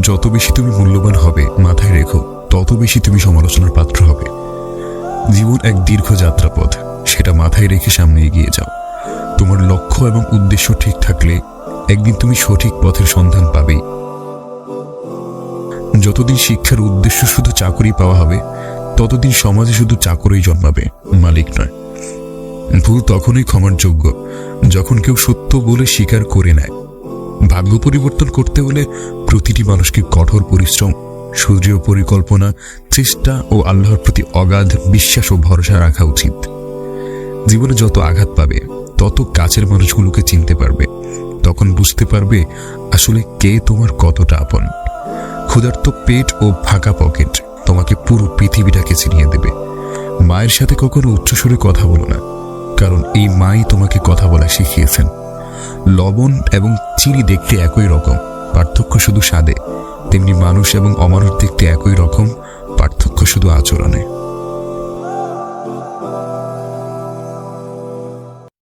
যত বেশি তুমি মূল্যবান হবে মাথায় রেখো, তত বেশি তুমি সমালোচনার পাত্র হবে। জীবন এক দীর্ঘ যাত্রাপথ, সেটা মাথায় রেখে সামনে এগিয়ে যাও। তোমার লক্ষ্য এবং উদ্দেশ্য ঠিক থাকলে একদিন তুমি সঠিক পথের সন্ধান পাবেই। যতদিন শিক্ষার উদ্দেশ্য শুধু চাকরি পাওয়া হবে, ততদিন সমাজে শুধু চাকরই জন্মাবে, মালিক নয়। ভুল তখনই ক্ষমার যোগ্য, যখন কেউ সত্য বলে স্বীকার করে নেয়। ভাগ্য পরিবর্তন করতে হলে প্রতিটি মানুষকে কঠোর পরিশ্রম সুদৃঢ় পরিকল্পনা, চেষ্টা ও আল্লাহর প্রতি অগাধ বিশ্বাস ও ভরসা রাখা উচিত। জীবনে যত আঘাত পাবে, তত কাছের মানুষগুলোকে চিনতে পারবে। তখন বুঝতে পারবে আসলে কে তোমার কতটা আপন। ক্ষুধার্ত পেট ও ফাঁকা পকেট তোমাকে পুরো পৃথিবীটাকে চিনিয়ে দেবে। মায়ের সাথে কখনো উচ্চস্বরে কথা বলো না, কারণ এই মাই তোমাকে কথা বলা শিখিয়েছেন। লবণ এবং চিনি দেখতে একই রকম, পার্থক্য শুধু স্বাদে। তেমনি মানুষ এবং অমানুষ দেখতে একই রকম, পার্থক্য শুধু আচরণে।